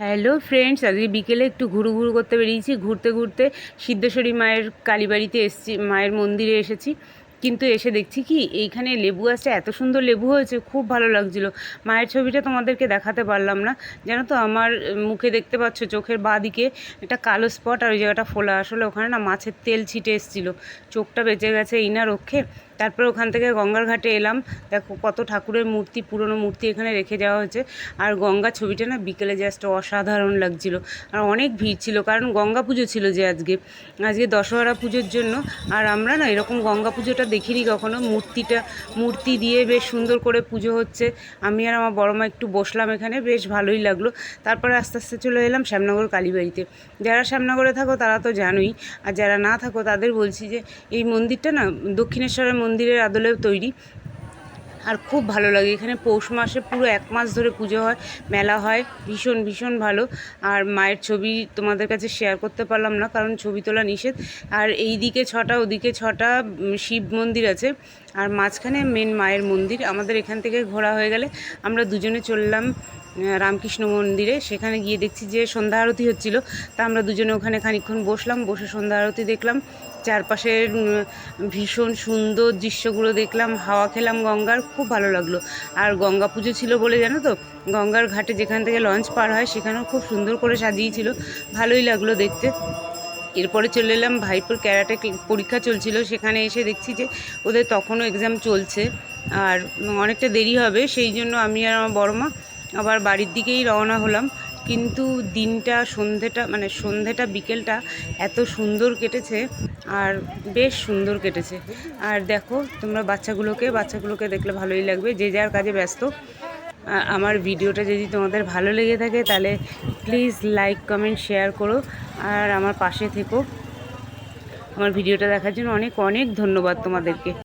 Hello friends আজকে বিকেলে একটু ঘুরু ঘুরু করতে বেরিয়েছি। ঘুরতে ঘুরতে সিদ্ধেশ্বরী মায়ের কালীবাড়িতে এসেছি, মায়ের মন্দিরে এসেছি। কিন্তু এসে দেখছি কি, এইখানে লেবু গাছটা এত সুন্দর লেবু হয়েছে, খুব ভালো লাগছিল। মায়ের ছবিটা তোমাদেরকে দেখাতে পারলাম না। জানো তো, আমার মুখে দেখতে পাচ্ছ, চোখের বাঁ দিকে একটা কালো স্পট আর ওই জায়গাটা ফোলা। আসলে ওখানে না মাছের তেল ছিটে এসেছিল। চোখটা বেঁচে গেছে এই না রক্ষে তারপরে ওখান থেকে গঙ্গার ঘাটে এলাম। দেখো কত ঠাকুরের মূর্তি, পুরনো মূর্তি এখানে রেখে যাওয়া হয়েছে। আর গঙ্গা ছবিটা না বিকেলে জাস্ট অসাধারণ লাগছিল। আর অনেক ভিড় ছিল, কারণ গঙ্গা পুজো ছিল যে আজকে। আজকে দশহরা পুজোর জন্য। আর আমরা না এরকম গঙ্গা পুজোটা দেখিনি কখনো। মূর্তিটা, মূর্তি দিয়ে বেশ সুন্দর করে পুজো হচ্ছে। আমি আর আমার বড় মা একটু বসলাম এখানে, বেশ ভালোই লাগল। তারপরে আস্তে আস্তে চলে এলাম শ্যামনগর কালীবাড়িতে। যারা শ্যামনগরে থাকো তারা তো জানোই। আর যারা না থাকো তাদের বলছি যে এই মন্দিরটা না দক্ষিণেশ্বরের মন্দিরের আদলে তৈরি। আর খুব ভালো লাগে এখানে। পৌষ মাসে পুরো এক মাস ধরে পুজো হয়, মেলা হয়। ভীষণ ভীষণ ভালো। আর মায়ের ছবি তোমাদের কাছে শেয়ার করতে পারলাম না, কারণ ছবি তোলা নিষেধ। আর এই দিকে ছটা, ওদিকে ছটা শিব মন্দির আছে। আর মাঝখানে মেন মায়ের মন্দির। আমাদের এখান থেকে ঘোরা হয়ে গেলে আমরা দুজনে চললাম রামকৃষ্ণ মন্দিরে। সেখানে গিয়ে দেখছি যে সন্ধ্যা আরতি হচ্ছিল। তা আমরা দুজনে ওখানে খানিকক্ষণ বসলাম, বসে সন্ধ্যা আরতি দেখলাম। চারপাশের ভীষণ সুন্দর দৃশ্যগুলো দেখলাম, হাওয়া খেলাম গঙ্গার, খুব ভালো লাগল। আর গঙ্গা পুজো ছিল বলে, জানো তো, গঙ্গার ঘাটে যেখান থেকে লঞ্চ পার হয়, সেখানেও খুব সুন্দর করে সাজিয়েছিল, ভালোই লাগল দেখতে। এরপরে চলে এলাম, ভাইপুর ক্যারাটে পরীক্ষা চলছিল, সেখানে এসে দেখছি যে, ওদের তখনও এক্সাম চলছে, আর অনেকটা দেরি হবে, সেই জন্য আমি আর আমার বড় মা আবার বাড়ির দিকেই রওনা হলাম। কিন্তু দিনটা, সন্ধেটা মানে সন্ধেটা, বিকেলটা এত সুন্দর কেটেছে আর বেশ সুন্দর কেটেছে। আর দেখো, তোমরা বাচ্চাগুলোকে বাচ্চাগুলোকে দেখলে ভালোই লাগবে, যে যার কাজে ব্যস্ত। আমার ভিডিওটা যদি তোমাদের ভালো লেগে থাকে, তাহলে প্লিজ লাইক কমেন্ট শেয়ার করো। আর আমার পাশে থেকো। আমার ভিডিওটা দেখার জন্য অনেক অনেক ধন্যবাদ তোমাদেরকে।